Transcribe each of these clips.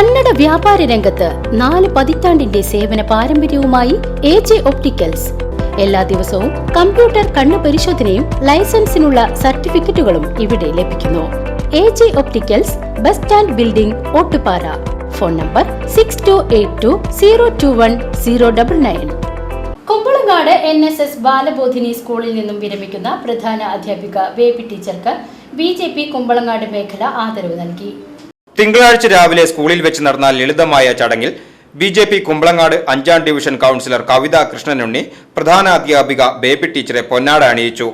കന്നഡ വ്യാപാര രംഗത്ത് നാല് പതിറ്റാണ്ടിന്റെ സേവന പാരമ്പര്യവുമായി എ ജെ ഒപ്റ്റിക്കൽസ്. എല്ലാ ദിവസവും കമ്പ്യൂട്ടർ കണ്ണു പരിശോധനയും ലൈസൻസിനുള്ള സർട്ടിഫിക്കറ്റുകളും ഇവിടെ ലഭിക്കുന്നു. A J opticals bus stand building Ottupara. Phone number six two eight two zero two one zero double nine Kumbalangad N S S Balabodhini സ്കൂളിൽ നിന്നും വിരമിക്കുന്ന പ്രധാന അധ്യാപിക ബേബി ടീച്ചർക്ക് ബി ജെ പി കുമ്പളങ്ങാട് മേഖല ആദരവ് നൽകി. തിങ്കളാഴ്ച രാവിലെ സ്കൂളിൽ വെച്ച് നടന്ന ലളിതമായ ചടങ്ങിൽ ബി ജെ പി കുമ്പളങ്ങാട് അഞ്ചാം ഡിവിഷൻ കൗൺസിലർ കവിത കൃഷ്ണനുണ്ണി പ്രധാന അധ്യാപിക ബേബി ടീച്ചറെ പൊന്നാട അണിയിച്ചു.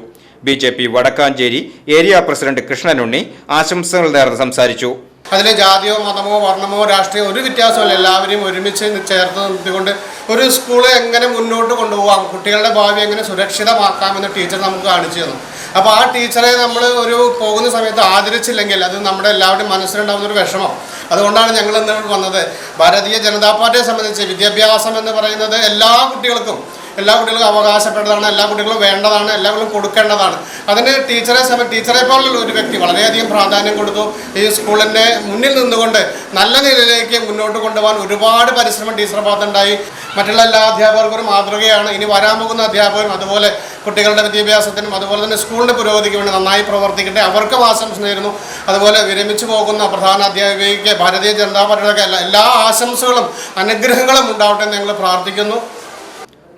B J P Vadakkanchery area president Krishnanunni ആശംസകൾ നേർന്ന് സംസാരിച്ചു. അതിലെ ജാതിയോ മതമോ വർണമോ രാഷ്ട്രീയമോ ഒരു വ്യത്യാസമല്ല എല്ലാവരെയും ഒരുമിച്ച് ചേർത്ത് നിർത്തിക്കൊണ്ട് ഒരു സ്കൂൾ എങ്ങനെ മുന്നോട്ട് കൊണ്ടുപോകാം കുട്ടികളുടെ ഭാവി എങ്ങനെ സുരക്ഷിതമാക്കാമെന്ന് ടീച്ചർ നമുക്ക് കാണിച്ചു തന്നു. അപ്പോൾ ആ ടീച്ചറെ നമ്മൾ ഒരു പോകുന്ന സമയത്ത് ആദരിച്ചില്ലെങ്കിൽ അത് നമ്മുടെ എല്ലാവരുടെയും മനസ്സിലുണ്ടാകുന്ന ഒരു വിഷമം. അതുകൊണ്ടാണ് ഞങ്ങൾ ഇന്ന് വന്നത്. ഭാരതീയ ജനതാ പാർട്ടിയെ സംബന്ധിച്ച് വിദ്യാഭ്യാസം എന്ന് പറയുന്നത് എല്ലാ കുട്ടികൾക്കും എല്ലാ കുട്ടികൾക്കും അവകാശപ്പെട്ടതാണ് എല്ലാ കുട്ടികളും വേണ്ടതാണ് എല്ലാ കുട്ടികളും കൊടുക്കേണ്ടതാണ്. അതിന് ടീച്ചറെ ടീച്ചറെ പോലുള്ള ഒരു വ്യക്തി വളരെയധികം പ്രാധാന്യം കൊടുത്തു. ഈ സ്കൂളിന്റെ മുന്നിൽ നിന്നുകൊണ്ട് നല്ല നിലയിലേക്ക് മുന്നോട്ട് കൊണ്ടുപോകാൻ ഒരുപാട് പരിശ്രമം ടീച്ചറെ ഭാഗത്തുണ്ടായി. മറ്റുള്ള എല്ലാ അധ്യാപകർക്കും മാതൃകയാണ്. ഇനി വരാൻ പോകുന്ന അധ്യാപകരും അതുപോലെ കുട്ടികളുടെ വിദ്യാഭ്യാസത്തിനും അതുപോലെ തന്നെ സ്കൂളിന്റെ പുരോഗതിക്ക് വേണ്ടി നന്നായി പ്രവർത്തിക്കട്ടെ. അവർക്കും ആശംസ നേരുന്നു. അതുപോലെ വിരമിച്ചു പോകുന്ന പ്രധാന അധ്യാപികയ്ക്ക് ഭാരതീയ ജനതാ പാർട്ടിയുടെ എല്ലാ എല്ലാ ആശംസകളും അനുഗ്രഹങ്ങളും ഉണ്ടാവട്ടെ എന്ന് ഞങ്ങൾ പ്രാർത്ഥിക്കുന്നു.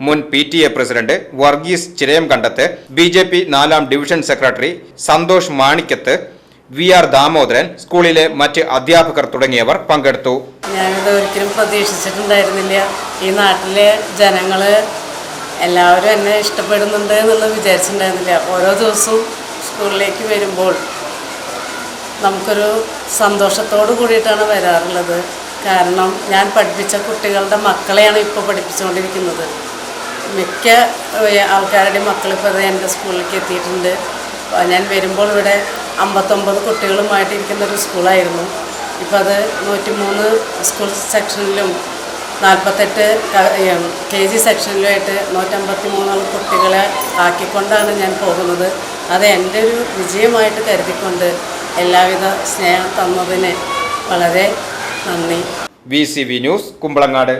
മുൻ P T A president Varghese Chirayam Kandath B J P നാലാം division secretary Santhosh Manikkath V R Damodaran സ്കൂളിലെ മറ്റ് അധ്യാപകർ തുടങ്ങിയവർ പങ്കെടുത്തു. ഞാനിത് ഒരിക്കലും പ്രതീക്ഷിച്ചിട്ടുണ്ടായിരുന്നില്ല. ഈ നാട്ടിലെ ജനങ്ങൾ എല്ലാവരും എന്നെ ഇഷ്ടപ്പെടുന്നുണ്ട് എന്നുള്ളത് വിചാരിച്ചിട്ടുണ്ടായിരുന്നില്ല. ഓരോ ദിവസവും സ്കൂളിലേക്ക് വരുമ്പോൾ നമുക്കൊരു സന്തോഷത്തോട് കൂടിയിട്ടാണ് വരാറുള്ളത്. കാരണം ഞാൻ പഠിപ്പിച്ച കുട്ടികളുടെ മക്കളെയാണ് ഇപ്പോൾ പഠിപ്പിച്ചുകൊണ്ടിരിക്കുന്നത്. മിക്ക ആൾക്കാരുടെയും മക്കളിപ്പോൾ അത് എന്റെ സ്കൂളിലേക്ക് എത്തിയിട്ടുണ്ട്. ഞാൻ വരുമ്പോൾ ഇവിടെ അമ്പത്തൊമ്പത് കുട്ടികളുമായിട്ട് ഇരിക്കുന്ന ഒരു സ്കൂളായിരുന്നു. ഇപ്പോൾ അത് നൂറ്റിമൂന്ന് സ്കൂൾ സെക്ഷനിലും നാൽപ്പത്തെട്ട് കെ ജി സെക്ഷനിലുമായിട്ട് നൂറ്റമ്പത്തി മൂന്നോളം കുട്ടികളെ ആക്കിക്കൊണ്ടാണ് ഞാൻ പോകുന്നത്. അത് എന്റെ ഒരു വിജയമായിട്ട് കരുതിക്കൊണ്ട് എല്ലാവിധ സ്നേഹം തന്നതിന് വളരെ നന്ദി. V C V news Kumbalangad.